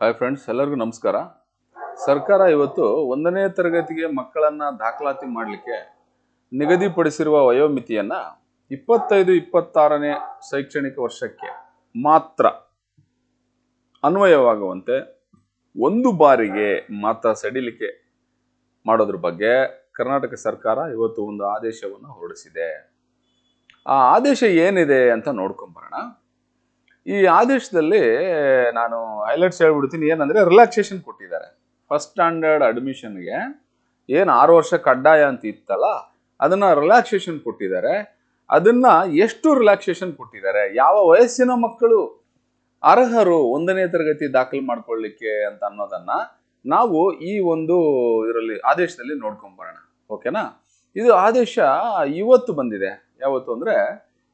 Hi friends ಎಲ್ಲರಿಗೂ ನಮಸ್ಕಾರ. ಸರ್ಕಾರ ಇವತ್ತು ಒಂದನೇ ತರಗತಿಗೆ ಮಕ್ಕಳನ್ನ ದಾಖಲಾತಿ ಮಾಡಲಿಕ್ಕೆ ನಿಗದಿಪಡಿಸಿರುವ ವಯೋಮಿತಿಯನ್ನ ಇಪ್ಪತ್ತೈದು, ಇಪ್ಪತ್ತಾರನೇ ಶೈಕ್ಷಣಿಕ ವರ್ಷಕ್ಕೆ ಮಾತ್ರ ಅನ್ವಯವಾಗುವಂತೆ ಒಂದು ಬಾರಿಗೆ ಮಾತ್ರ ಸಡಿಲಿಕೆ ಮಾಡೋದ್ರ ಬಗ್ಗೆ ಕರ್ನಾಟಕ ಸರ್ಕಾರ ಇವತ್ತು ಒಂದು ಆದೇಶವನ್ನು ಹೊರಡಿಸಿದೆ. ಆ ಆದೇಶ ಏನಿದೆ ಅಂತ ನೋಡ್ಕೊಂಬರೋಣ ಈ ಆದೇಶದಲ್ಲಿ, ನಾನು ಹೈಲೈಟ್ಸ್ ಹೇಳ್ಬಿಡ್ತೀನಿ. ಏನಂದ್ರೆ ರಿಲ್ಯಾಕ್ಸೇಷನ್ ಕೊಟ್ಟಿದ್ದಾರೆ. ಫಸ್ಟ್ ಸ್ಟ್ಯಾಂಡರ್ಡ್ ಅಡ್ಮಿಷನ್ಗೆ ಏನು ಆರು ವರ್ಷ ಕಡ್ಡಾಯ ಅಂತ ಇತ್ತಲ್ಲ, ಅದನ್ನ ರಿಲ್ಯಾಕ್ಸೇಷನ್ ಕೊಟ್ಟಿದ್ದಾರೆ. ಅದನ್ನ ಎಷ್ಟು ರಿಲ್ಯಾಕ್ಸೇಷನ್ ಕೊಟ್ಟಿದ್ದಾರೆ? ಯಾವ ವಯಸ್ಸಿನ ಮಕ್ಕಳು ಅರ್ಹರು ಒಂದನೇ ತರಗತಿ ದಾಖಲು ಮಾಡ್ಕೊಳ್ಳಿಕ್ಕೆ ಅಂತ ಅನ್ನೋದನ್ನ ನಾವು ಈ ಒಂದು ಇದರಲ್ಲಿ, ಆದೇಶದಲ್ಲಿ ನೋಡ್ಕೊಂಬರೋಣ. ಓಕೆನಾ? ಇದು ಆದೇಶ ಇವತ್ತು ಬಂದಿದೆ. ಯಾವತ್ತು ಅಂದ್ರೆ,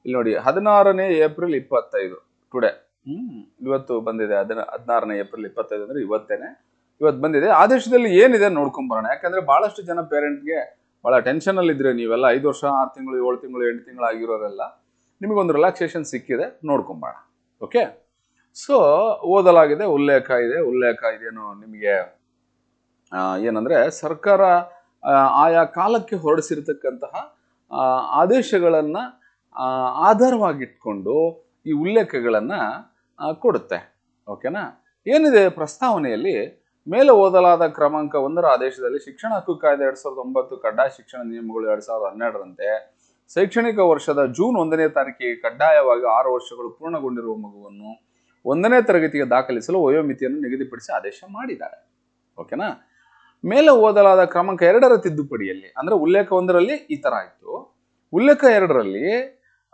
ಇಲ್ಲಿ ನೋಡಿ, ಹದಿನಾರನೇ ಏಪ್ರಿಲ್ ಇಪ್ಪತ್ತೈದು. ಟುಡೇ ಹ್ಞೂ ಇವತ್ತು ಬಂದಿದೆ ಅದನ್ನ ಹದಿನಾರನೇ ಏಪ್ರಿಲ್ ಇಪ್ಪತ್ತೈದು ಅಂದ್ರೆ ಇವತ್ತೇನೆ. ಇವತ್ತು ಬಂದಿದೆ. ಆದೇಶದಲ್ಲಿ ಏನಿದೆ ನೋಡ್ಕೊಂಬರೋಣ ಯಾಕಂದ್ರೆ ಬಹಳಷ್ಟು ಜನ ಪೇರೆಂಟ್ಗೆ ಬಹಳ ಟೆನ್ಷನ್ ಅಲ್ಲಿ ಇದ್ರೆ ನೀವೆಲ್ಲ ಐದು ವರ್ಷ ಆರು ತಿಂಗಳು ಏಳು ತಿಂಗಳು ಎಂಟು ತಿಂಗಳು ಆಗಿರೋರೆಲ್ಲ ನಿಮಗೊಂದು ರಿಲ್ಯಾಕ್ಸೇಷನ್ ಸಿಕ್ಕಿದೆ ನೋಡ್ಕೊಂಬೋಣ ಓಕೆ ಸೊ ಓದಲಾಗಿದೆ ಉಲ್ಲೇಖ ಇದೆ. ಉಲ್ಲೇಖ ಇದೇನು ನಿಮಗೆ ಏನಂದ್ರೆ ಸರ್ಕಾರ ಆಯಾ ಕಾಲಕ್ಕೆ ಹೊರಡಿಸಿರ್ತಕ್ಕಂತಹ ಆದೇಶಗಳನ್ನ ಆಧಾರವಾಗಿಟ್ಕೊಂಡು ಈ ಉಲ್ಲೇಖಗಳನ್ನು ಕೊಡುತ್ತೆ. ಓಕೆನಾ? ಏನಿದೆ ಪ್ರಸ್ತಾವನೆಯಲ್ಲಿ? ಮೇಲೆ ಓದಲಾದ ಕ್ರಮಾಂಕ ಒಂದರ ಆದೇಶದಲ್ಲಿ ಶಿಕ್ಷಣ ಹಕ್ಕು ಕಾಯ್ದೆ ಎರಡ್ ಸಾವಿರದ ಒಂಬತ್ತು ಕಡ್ಡಾಯ ಶಿಕ್ಷಣ ನಿಯಮಗಳು ಎರಡ್ ಸಾವಿರದ ಹನ್ನೆರಡರಂತೆ. ಶೈಕ್ಷಣಿಕ ವರ್ಷದ ಜೂನ್ ಒಂದನೇ ತಾರೀಕಿಗೆ ಕಡ್ಡಾಯವಾಗಿ ಆರು ವರ್ಷಗಳು ಪೂರ್ಣಗೊಂಡಿರುವ ಮಗುವನ್ನು ಒಂದನೇ ತರಗತಿಗೆ ದಾಖಲಿಸಲು ವಯೋಮಿತಿಯನ್ನು ನಿಗದಿಪಡಿಸಿ ಆದೇಶ ಮಾಡಿದ್ದಾರೆ. ಓಕೆನಾ? ಮೇಲೆ ಓದಲಾದ ಕ್ರಮಾಂಕ ಎರಡರ ತಿದ್ದುಪಡಿಯಲ್ಲಿ, ಅಂದ್ರೆ ಉಲ್ಲೇಖ ಒಂದರಲ್ಲಿ ಈ ತರ ಆಯ್ತು ಉಲ್ಲೇಖ ಎರಡರಲ್ಲಿ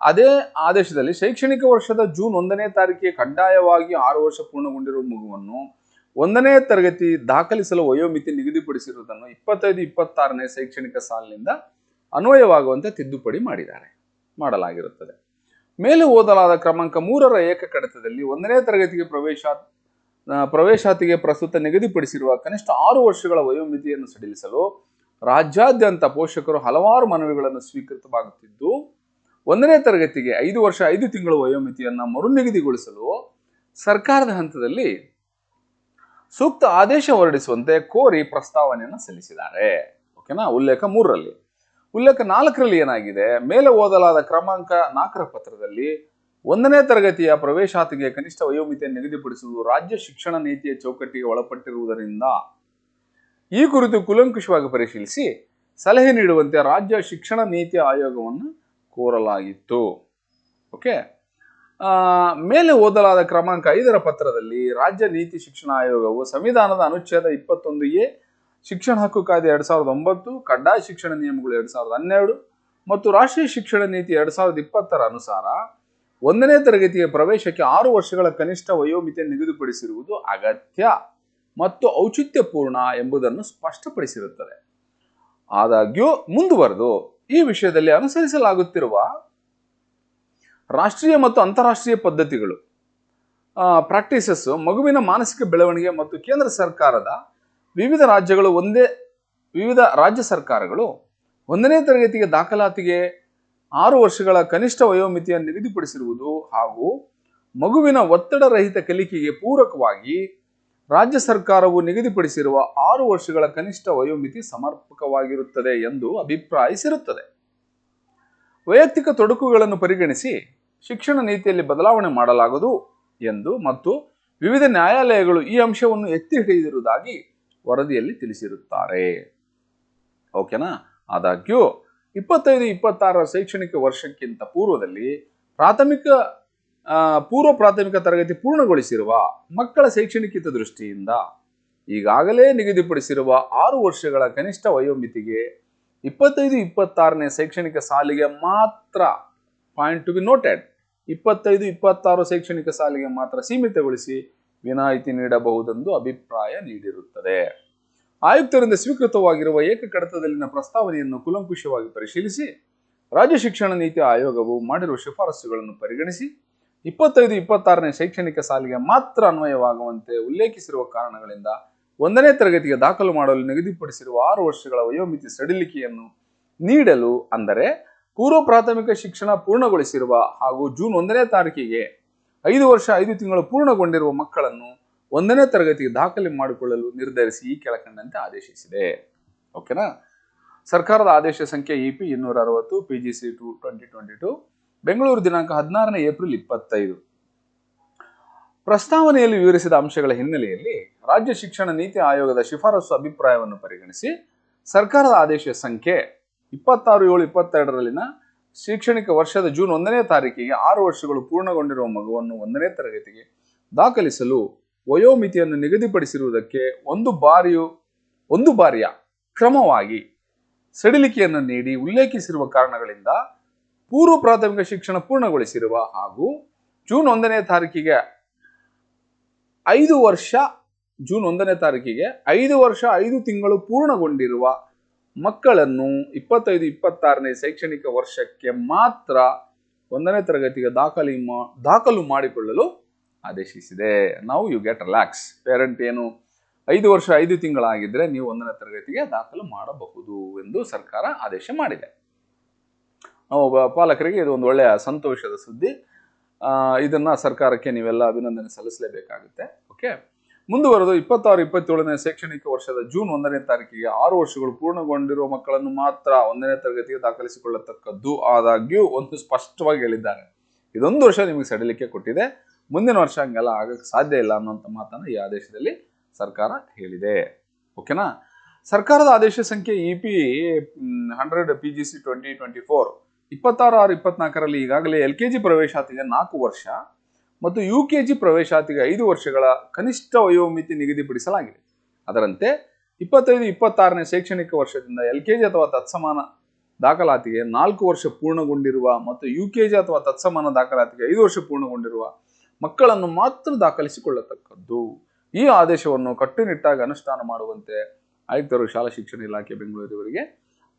ಅದೇ ಆದೇಶದಲ್ಲಿ ಶೈಕ್ಷಣಿಕ ವರ್ಷದ ಜೂನ್ ಒಂದನೇ ತಾರೀಕಿಗೆ ಕಡ್ಡಾಯವಾಗಿ ಆರು ವರ್ಷ ಪೂರ್ಣಗೊಂಡಿರುವ ಮಗುವನ್ನು ಒಂದನೇ ತರಗತಿ ದಾಖಲಿಸಲು ವಯೋಮಿತಿ ನಿಗದಿಪಡಿಸಿರುವುದನ್ನು ಇಪ್ಪತ್ತೈದು ಇಪ್ಪತ್ತಾರನೇ ಶೈಕ್ಷಣಿಕ ಸಾಲಿನಿಂದ ಅನ್ವಯವಾಗುವಂತೆ ತಿದ್ದುಪಡಿ ಮಾಡಿದ್ದಾರೆ, ಮಾಡಲಾಗಿರುತ್ತದೆ. ಮೇಲೆ ಓದಲಾದ ಕ್ರಮಾಂಕ ಮೂರರ ಏಕ ಕಡತದಲ್ಲಿ ಒಂದನೇ ತರಗತಿಗೆ ಪ್ರವೇಶ ಪ್ರವೇಶಾತಿಗೆ ಪ್ರಸ್ತುತ ನಿಗದಿಪಡಿಸಿರುವ ಕನಿಷ್ಠ ಆರು ವರ್ಷಗಳ ವಯೋಮಿತಿಯನ್ನು ಸಡಿಲಿಸಲು ರಾಜ್ಯಾದ್ಯಂತ ಪೋಷಕರು ಹಲವಾರು ಮನವಿಗಳನ್ನು ಸ್ವೀಕೃತವಾಗುತ್ತಿದ್ದು ಒಂದನೇ ತರಗತಿಗೆ ಐದು ವರ್ಷ, ಐದು ತಿಂಗಳ ವಯೋಮಿತಿಯನ್ನು ಮರುನಿಗದಿಗೊಳಿಸಲು ಸರ್ಕಾರದ ಹಂತದಲ್ಲಿ ಸೂಕ್ತ ಆದೇಶ ಹೊರಡಿಸುವಂತೆ ಕೋರಿ ಪ್ರಸ್ತಾವನೆಯನ್ನು ಸಲ್ಲಿಸಿದ್ದಾರೆ. ಓಕೆನಾ? ಉಲ್ಲೇಖ ಮೂರರಲ್ಲಿ. ಉಲ್ಲೇಖ ನಾಲ್ಕರಲ್ಲಿ ಏನಾಗಿದೆ? ಮೇಲೆ ಓದಲಾದ ಕ್ರಮಾಂಕ ನಾಲ್ಕರ ಪತ್ರದಲ್ಲಿ ಒಂದನೇ ತರಗತಿಯ ಪ್ರವೇಶಾತಿಗೆ ಕನಿಷ್ಠ ವಯೋಮಿತಿಯನ್ನು ನಿಗದಿಪಡಿಸುವುದು ರಾಜ್ಯ ಶಿಕ್ಷಣ ನೀತಿಯ ಚೌಕಟ್ಟಿಗೆ ಒಳಪಟ್ಟಿರುವುದರಿಂದ ಈ ಕುರಿತು ಕುಲಂಕುಷವಾಗಿ ಪರಿಶೀಲಿಸಿ ಸಲಹೆ ನೀಡುವಂತೆ ರಾಜ್ಯ ಶಿಕ್ಷಣ ನೀತಿ ಆಯೋಗವನ್ನು ಕೋರಲಾಗಿತ್ತು. ಓಕೆ ಮೇಲೆ ಓದಲಾದ ಕ್ರಮಾಂಕ ಐದರ ಪತ್ರದಲ್ಲಿ ರಾಜ್ಯ ನೀತಿ ಶಿಕ್ಷಣ ಆಯೋಗವು ಸಂವಿಧಾನದ ಅನುಚ್ಛೇದ ಇಪ್ಪತ್ತೊಂದು ಎ, ಶಿಕ್ಷಣ ಹಕ್ಕು ಕಾಯ್ದೆ ಎರಡು ಸಾವಿರದ ಒಂಬತ್ತು, ಕಡ್ಡಾಯ ಶಿಕ್ಷಣ ನಿಯಮಗಳು ಎರಡ್ ಸಾವಿರದ ಹನ್ನೆರಡು ಮತ್ತು ರಾಷ್ಟ್ರೀಯ ಶಿಕ್ಷಣ ನೀತಿ ಎರಡು ಸಾವಿರದ ಇಪ್ಪತ್ತರ ಅನುಸಾರ ಒಂದನೇ ತರಗತಿಯ ಪ್ರವೇಶಕ್ಕೆ ಆರು ವರ್ಷಗಳ ಕನಿಷ್ಠ ವಯೋಮಿತಿ ನಿಗದಿಪಡಿಸಿರುವುದು ಅಗತ್ಯ ಮತ್ತು ಔಚಿತ್ಯಪೂರ್ಣ ಎಂಬುದನ್ನು ಸ್ಪಷ್ಟಪಡಿಸಿರುತ್ತದೆ. ಆದಾಗ್ಯೂ ಮುಂದುವರೆದು ಈ ವಿಷಯದಲ್ಲಿ ಅನುಸರಿಸಲಾಗುತ್ತಿರುವ ರಾಷ್ಟ್ರೀಯ ಮತ್ತು ಅಂತಾರಾಷ್ಟ್ರೀಯ ಪದ್ಧತಿಗಳು ಪ್ರಾಕ್ಟೀಸಸ್ ಮಗುವಿನ ಮಾನಸಿಕ ಬೆಳವಣಿಗೆ ಮತ್ತು ಕೇಂದ್ರ ಸರ್ಕಾರದ ವಿವಿಧ ರಾಜ್ಯಗಳು ಒಂದೇ, ವಿವಿಧ ರಾಜ್ಯ ಸರ್ಕಾರಗಳು ಒಂದನೇ ತರಗತಿಗೆ ದಾಖಲಾತಿಗೆ ಆರು ವರ್ಷಗಳ ಕನಿಷ್ಠ ವಯೋಮಿತಿಯನ್ನು ನಿಗದಿಪಡಿಸಿರುವುದು ಹಾಗೂ ಮಗುವಿನ ಒತ್ತಡ ರಹಿತ ಕಲಿಕೆಗೆ ಪೂರಕವಾಗಿ ರಾಜ್ಯ ಸರ್ಕಾರವು ನಿಗದಿಪಡಿಸಿರುವ ಆರು ವರ್ಷಗಳ ಕನಿಷ್ಠ ವಯೋಮಿತಿ ಸಮರ್ಪಕವಾಗಿರುತ್ತದೆ ಎಂದು ಅಭಿಪ್ರಾಯಿಸಿರುತ್ತದೆ. ವೈಯಕ್ತಿಕ ತೊಡಕುಗಳನ್ನು ಪರಿಗಣಿಸಿ ಶಿಕ್ಷಣ ನೀತಿಯಲ್ಲಿ ಬದಲಾವಣೆ ಮಾಡಲಾಗದು ಎಂದು ಮತ್ತು ವಿವಿಧ ನ್ಯಾಯಾಲಯಗಳು ಈ ಅಂಶವನ್ನು ಎತ್ತಿ ಹಿಡಿದಿರುವುದಾಗಿ ವರದಿಯಲ್ಲಿ ತಿಳಿಸಿರುತ್ತಾರೆ. ಓಕೆನಾ? ಆದಾಗ್ಯೂ, ಇಪ್ಪತ್ತೈದು, ಇಪ್ಪತ್ತಾರರ ಶೈಕ್ಷಣಿಕ ವರ್ಷಕ್ಕಿಂತ ಪೂರ್ವದಲ್ಲಿ ಪ್ರಾಥಮಿಕ ಪೂರ್ವ ಪ್ರಾಥಮಿಕ ತರಗತಿ ಪೂರ್ಣಗೊಳಿಸಿರುವ ಮಕ್ಕಳ ಶೈಕ್ಷಣಿಕ ಹಿತದೃಷ್ಟಿಯಿಂದ ಈಗಾಗಲೇ ನಿಗದಿಪಡಿಸಿರುವ ಆರು ವರ್ಷಗಳ ಕನಿಷ್ಠ ವಯೋಮಿತಿಗೆ ಇಪ್ಪತ್ತೈದು, ಇಪ್ಪತ್ತಾರನೇ ಶೈಕ್ಷಣಿಕ ಸಾಲಿಗೆ ಮಾತ್ರ ಪಾಯಿಂಟ್ ಟು ಬಿ ನೋಟೆಡ್ ಇಪ್ಪತ್ತೈದು, ಇಪ್ಪತ್ತಾರು ಶೈಕ್ಷಣಿಕ ಸಾಲಿಗೆ ಮಾತ್ರ ಸೀಮಿತಗೊಳಿಸಿ ವಿನಾಯಿತಿ ನೀಡಬಹುದೆಂದು ಅಭಿಪ್ರಾಯ ನೀಡಿರುತ್ತದೆ. ಆಯುಕ್ತರಿಂದ ಸ್ವೀಕೃತವಾಗಿರುವ ಏಕಕಡತದಲ್ಲಿನ ಪ್ರಸ್ತಾವನೆಯನ್ನು ಕುಲಂಕುಷವಾಗಿ ಪರಿಶೀಲಿಸಿ, ರಾಜ್ಯ ಶಿಕ್ಷಣ ನೀತಿ ಆಯೋಗವು ಮಾಡಿರುವ ಶಿಫಾರಸುಗಳನ್ನು ಪರಿಗಣಿಸಿ ಇಪ್ಪತ್ತೈದು, ಇಪ್ಪತ್ತಾರನೇ ಶೈಕ್ಷಣಿಕ ಸಾಲಿಗೆ ಮಾತ್ರ ಅನ್ವಯವಾಗುವಂತೆ ಉಲ್ಲೇಖಿಸಿರುವ ಕಾರಣಗಳಿಂದ ಒಂದನೇ ತರಗತಿಗೆ ದಾಖಲು ಮಾಡಲು ನಿಗದಿಪಡಿಸಿರುವ ಆರು ವರ್ಷಗಳ ವಯೋಮಿತಿ ಸಡಿಲಿಕೆಯನ್ನು ನೀಡಲು ಅಂದರೆ ಪೂರ್ವ ಪ್ರಾಥಮಿಕ ಶಿಕ್ಷಣ ಪೂರ್ಣಗೊಳಿಸಿರುವ ಹಾಗೂ ಜೂನ್ ಒಂದನೇ ತಾರೀಕಿಗೆ ಐದು ವರ್ಷ, ಐದು ತಿಂಗಳು ಪೂರ್ಣಗೊಂಡಿರುವ ಮಕ್ಕಳನ್ನು ಒಂದನೇ ತರಗತಿಗೆ ದಾಖಲೆ ಮಾಡಿಕೊಳ್ಳಲು ನಿರ್ಧರಿಸಿ ಈ ಕೆಳಕಂಡಂತೆ ಆದೇಶಿಸಿದೆ. ಓಕೆನಾ? ಸರ್ಕಾರದ ಆದೇಶ ಸಂಖ್ಯೆ ಇ ಪಿ ಇನ್ನೂರ ಅರವತ್ತು P G C two, twenty twenty two. Bengaluru ದಿನಾಂಕ ಹದಿನಾರನೇ ಏಪ್ರಿಲ್ ಇಪ್ಪತ್ತೈದು. ಪ್ರಸ್ತಾವನೆಯಲ್ಲಿ ವಿವರಿಸಿದ ಅಂಶಗಳ ಹಿನ್ನೆಲೆಯಲ್ಲಿ ರಾಜ್ಯ ಶಿಕ್ಷಣ ನೀತಿ ಆಯೋಗದ ಶಿಫಾರಸು ಅಭಿಪ್ರಾಯವನ್ನು ಪರಿಗಣಿಸಿ ಸರ್ಕಾರದ ಆದೇಶ ಸಂಖ್ಯೆ ಇಪ್ಪತ್ತಾರು ಏಳು ಇಪ್ಪತ್ತೆರಡರಲ್ಲಿನ ಶೈಕ್ಷಣಿಕ ವರ್ಷದ ಜೂನ್ ಒಂದನೇ ತಾರೀಕಿಗೆ ಆರು ವರ್ಷಗಳು ಪೂರ್ಣಗೊಂಡಿರುವ ಮಗುವನ್ನು ಒಂದನೇ ತರಗತಿಗೆ ದಾಖಲಿಸಲು ವಯೋಮಿತಿಯನ್ನು ನಿಗದಿಪಡಿಸಿರುವುದಕ್ಕೆ ಒಂದು ಬಾರಿಯು, ಒಂದು ಬಾರಿಯ ಕ್ರಮವಾಗಿ ಸಡಿಲಿಕೆಯನ್ನು ನೀಡಿ ಉಲ್ಲೇಖಿಸಿರುವ ಕಾರಣಗಳಿಂದ ಪೂರ್ವ ಪ್ರಾಥಮಿಕ ಶಿಕ್ಷಣ ಪೂರ್ಣಗೊಳಿಸಿರುವ ಹಾಗೂ ಜೂನ್ ಒಂದನೇ ತಾರೀಕಿಗೆ ಐದು ವರ್ಷ, ಜೂನ್ ಒಂದನೇ ತಾರೀಕಿಗೆ ಐದು ವರ್ಷ, ಐದು ತಿಂಗಳು ಪೂರ್ಣಗೊಂಡಿರುವ ಮಕ್ಕಳನ್ನು ಇಪ್ಪತ್ತೈದು, ಇಪ್ಪತ್ತಾರನೇ ಶೈಕ್ಷಣಿಕ ವರ್ಷಕ್ಕೆ ಮಾತ್ರ ಒಂದನೇ ತರಗತಿಗೆ ದಾಖಲಿ ಮಾ, ದಾಖಲು ಮಾಡಿಕೊಳ್ಳಲು ಆದೇಶಿಸಿದೆ. ನಾವು ಯು ಗೆಟ್ ರಿಲ್ಯಾಕ್ಸ್ ಪೇರೆಂಟ್ ಏನು, ಐದು ವರ್ಷ, ಐದು ತಿಂಗಳಾಗಿದ್ದರೆ ನೀವು ಒಂದನೇ ತರಗತಿಗೆ ದಾಖಲು ಮಾಡಬಹುದು ಎಂದು ಸರ್ಕಾರ ಆದೇಶ ಮಾಡಿದೆ. ನಾವು ಪಾಲಕರಿಗೆ ಇದು ಒಂದು ಒಳ್ಳೆಯ ಸಂತೋಷದ ಸುದ್ದಿ. ಇದನ್ನು ಇದನ್ನ ಸರ್ಕಾರಕ್ಕೆ ನೀವೆಲ್ಲ ಅಭಿನಂದನೆ ಸಲ್ಲಿಸಲೇಬೇಕಾಗುತ್ತೆ. ಓಕೆ ಮುಂದುವರೆದು ಇಪ್ಪತ್ತಾರು, ಇಪ್ಪತ್ತೇಳನೇ ಶೈಕ್ಷಣಿಕ ವರ್ಷದ ಜೂನ್ ಒಂದನೇ ತಾರೀಕಿಗೆ ಆರು ವರ್ಷಗಳು ಪೂರ್ಣಗೊಂಡಿರುವ ಮಕ್ಕಳನ್ನು ಮಾತ್ರ ಒಂದನೇ ತರಗತಿಗೆ ದಾಖಲಿಸಿಕೊಳ್ಳತಕ್ಕದ್ದು ಆದಾಗ್ಯೂ ಒಂದು ಸ್ಪಷ್ಟವಾಗಿ ಹೇಳಿದ್ದಾರೆ. ಇದೊಂದು ವರ್ಷ ನಿಮಗೆ ಸಡಿಲಿಕೆ ಕೊಟ್ಟಿದೆ. ಮುಂದಿನ ವರ್ಷ ಹಂಗೆಲ್ಲ ಆಗಕ್ಕೆ ಸಾಧ್ಯ ಇಲ್ಲ ಅನ್ನೋಂಥ ಮಾತನ್ನು ಈ ಆದೇಶದಲ್ಲಿ ಸರ್ಕಾರ ಹೇಳಿದೆ. ಓಕೆನಾ ಸರ್ಕಾರದ ಆದೇಶ ಸಂಖ್ಯೆ E P hundred P G C twenty twenty four ಇಪ್ಪತ್ತಾರು ಆರು ಇಪ್ಪತ್ನಾಲ್ಕರಲ್ಲಿ ಈಗಾಗಲೇ ಎಲ್ ಕೆ ಜಿ ಪ್ರವೇಶಾತಿಗೆ ನಾಲ್ಕು ವರ್ಷ ಮತ್ತು ಯು ಕೆ ಜಿ ಪ್ರವೇಶಾತಿಗೆ ಐದು ವರ್ಷಗಳ ಕನಿಷ್ಠ ವಯೋಮಿತಿ ನಿಗದಿಪಡಿಸಲಾಗಿದೆ. ಅದರಂತೆ ಇಪ್ಪತ್ತೈದು, ಇಪ್ಪತ್ತಾರನೇ ಶೈಕ್ಷಣಿಕ ವರ್ಷದಿಂದ ಎಲ್ ಕೆ ಜಿ ಅಥವಾ ತತ್ಸಮಾನ ದಾಖಲಾತಿಗೆ ನಾಲ್ಕು ವರ್ಷ ಪೂರ್ಣಗೊಂಡಿರುವ ಮತ್ತು ಯು ಕೆ ಜಿ ಅಥವಾ ತತ್ಸಮಾನ ದಾಖಲಾತಿಗೆ ಐದು ವರ್ಷ ಪೂರ್ಣಗೊಂಡಿರುವ ಮಕ್ಕಳನ್ನು ಮಾತ್ರ ದಾಖಲಿಸಿಕೊಳ್ಳತಕ್ಕದ್ದು. ಈ ಆದೇಶವನ್ನು ಕಟ್ಟುನಿಟ್ಟಾಗಿ ಅನುಷ್ಠಾನ ಮಾಡುವಂತೆ ಆಯುಕ್ತರು ಶಾಲಾ ಶಿಕ್ಷಣ ಇಲಾಖೆ ಬೆಂಗಳೂರಿವರಿಗೆ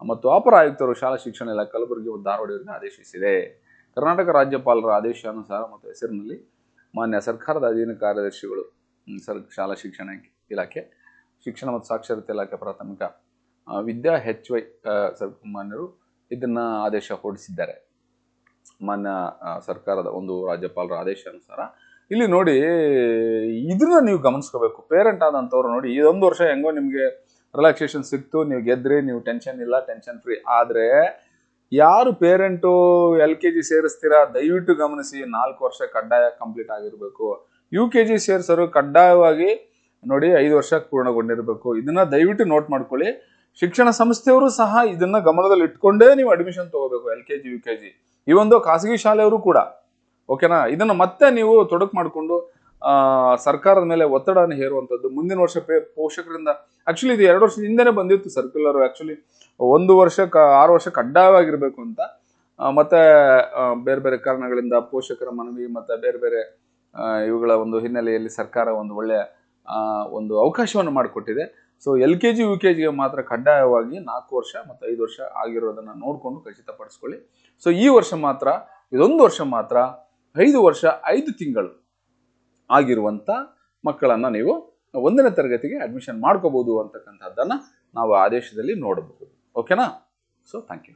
ಮತ್ತು ಅಪರ ಆಯುಕ್ತರು ಶಾಲಾ ಶಿಕ್ಷಣ ಇಲಾಖೆ ಕಲಬುರಗಿ ಮತ್ತು ಧಾರವಾಡವರಿಗೆ ಆದೇಶಿಸಿದೆ. ಕರ್ನಾಟಕ ರಾಜ್ಯಪಾಲರ ಆದೇಶಾನುಸಾರ ಮತ್ತು ಹೆಸರಿನಲ್ಲಿ ಮಾನ್ಯ ಸರ್ಕಾರದ ಅಧೀನ ಕಾರ್ಯದರ್ಶಿಗಳು ಸರ್, ಶಾಲಾ ಶಿಕ್ಷಣ ಇಲಾಖೆ, ಶಿಕ್ಷಣ ಮತ್ತು ಸಾಕ್ಷರತೆ ಇಲಾಖೆ ಪ್ರಾಥಮಿಕ ವಿದ್ಯಾ ಹೆಚ್ ವೈ ಸರ್, ಮಾನ್ಯರು ಇದನ್ನ ಆದೇಶ ಹೊರಡಿಸಿದ್ದಾರೆ. ಮಾನ್ಯ ಸರ್ಕಾರದ ಒಂದು ರಾಜ್ಯಪಾಲರ ಆದೇಶಾನುಸಾರ. ಇಲ್ಲಿ ನೋಡಿ, ಇದನ್ನ ನೀವು ಗಮನಿಸ್ಕೋಬೇಕು. ಪೇರೆಂಟ್ ಆದಂಥವ್ರು ನೋಡಿ, ಇದೊಂದು ವರ್ಷ ಹೆಂಗೋ ನಿಮಗೆ ರಿಲ್ಯಾಕ್ಸೇಷನ್ ಸಿಕ್ತು, ನೀವು ಗೆದ್ರಿ, ನೀವು ಟೆನ್ಷನ್ ಇಲ್ಲ ಟೆನ್ಷನ್ ಫ್ರೀ ಆದರೆ ಯಾರು ಪೇರೆಂಟು ಎಲ್ ಕೆ ಜಿ ಸೇರಿಸ್ತೀರಾ? ದಯವಿಟ್ಟು ಗಮನಿಸಿ, ನಾಲ್ಕು ವರ್ಷ ಕಡ್ಡಾಯ ಕಂಪ್ಲೀಟ್ ಆಗಿರಬೇಕು. ಯು ಕೆ ಜಿ ಸೇರಿಸೋರು ಕಡ್ಡಾಯವಾಗಿ ನೋಡಿ ಐದು ವರ್ಷ ಪೂರ್ಣಗೊಂಡಿರಬೇಕು. ಇದನ್ನ ದಯವಿಟ್ಟು ನೋಟ್ ಮಾಡ್ಕೊಳ್ಳಿ. ಶಿಕ್ಷಣ ಸಂಸ್ಥೆಯವರು ಸಹ ಇದನ್ನ ಗಮನದಲ್ಲಿ ಇಟ್ಕೊಂಡೇ ನೀವು ಅಡ್ಮಿಷನ್ ತಗೋಬೇಕು, L K G, U K G. ಈ ಒಂದು ಖಾಸಗಿ ಶಾಲೆಯವರು ಕೂಡ. ಓಕೆನಾ ಇದನ್ನ ಮತ್ತೆ ನೀವು ತೊಡಕು ಮಾಡಿಕೊಂಡು ಸರ್ಕಾರದ ಮೇಲೆ ಒತ್ತಡನ ಹೇರುವಂಥದ್ದು. ಮುಂದಿನ ವರ್ಷ ಪೇ, ಪೋಷಕರಿಂದ ಆಕ್ಚುಲಿ ಇದು ಎರಡು ವರ್ಷದ ಹಿಂದೆನೇ ಬಂದಿತ್ತು ಸರ್ಕ್ಯುಲರ್ ಆ್ಯಕ್ಚುಲಿ ಒಂದು ವರ್ಷ ಕ, ಆರು ವರ್ಷ ಕಡ್ಡಾಯವಾಗಿರಬೇಕು ಅಂತ. ಮತ್ತೆ ಬೇರೆ ಬೇರೆ ಕಾರಣಗಳಿಂದ ಪೋಷಕರ ಮನವಿ ಮತ್ತೆ ಬೇರೆ ಬೇರೆ ಇವುಗಳ ಒಂದು ಹಿನ್ನೆಲೆಯಲ್ಲಿ ಸರ್ಕಾರ ಒಂದು ಒಳ್ಳೆಯ ಒಂದು ಅವಕಾಶವನ್ನು ಮಾಡಿಕೊಟ್ಟಿದೆ. So L K G, U K ಜಿಗೆ ಮಾತ್ರ ಕಡ್ಡಾಯವಾಗಿ ನಾಲ್ಕು ವರ್ಷ ಮತ್ತು ಐದು ವರ್ಷ ಆಗಿರೋದನ್ನು ನೋಡಿಕೊಂಡು ಖಚಿತಪಡಿಸ್ಕೊಳ್ಳಿ. ಸೊ ಈ ವರ್ಷ ಮಾತ್ರ, ಇದೊಂದು ವರ್ಷ ಮಾತ್ರ, ಐದು ವರ್ಷ, ಐದು ತಿಂಗಳು ಆಗಿರುವಂಥ ಮಕ್ಕಳನ್ನು ನೀವು ಒಂದನೇ ತರಗತಿಗೆ ಅಡ್ಮಿಷನ್ ಮಾಡ್ಕೋಬೋದು ಅಂತಕ್ಕಂಥದ್ದನ್ನು ನಾವು ಆದೇಶದಲ್ಲಿ ನೋಡಬಹುದು ಓಕೆನಾ ಸೊ ಥ್ಯಾಂಕ್ ಯು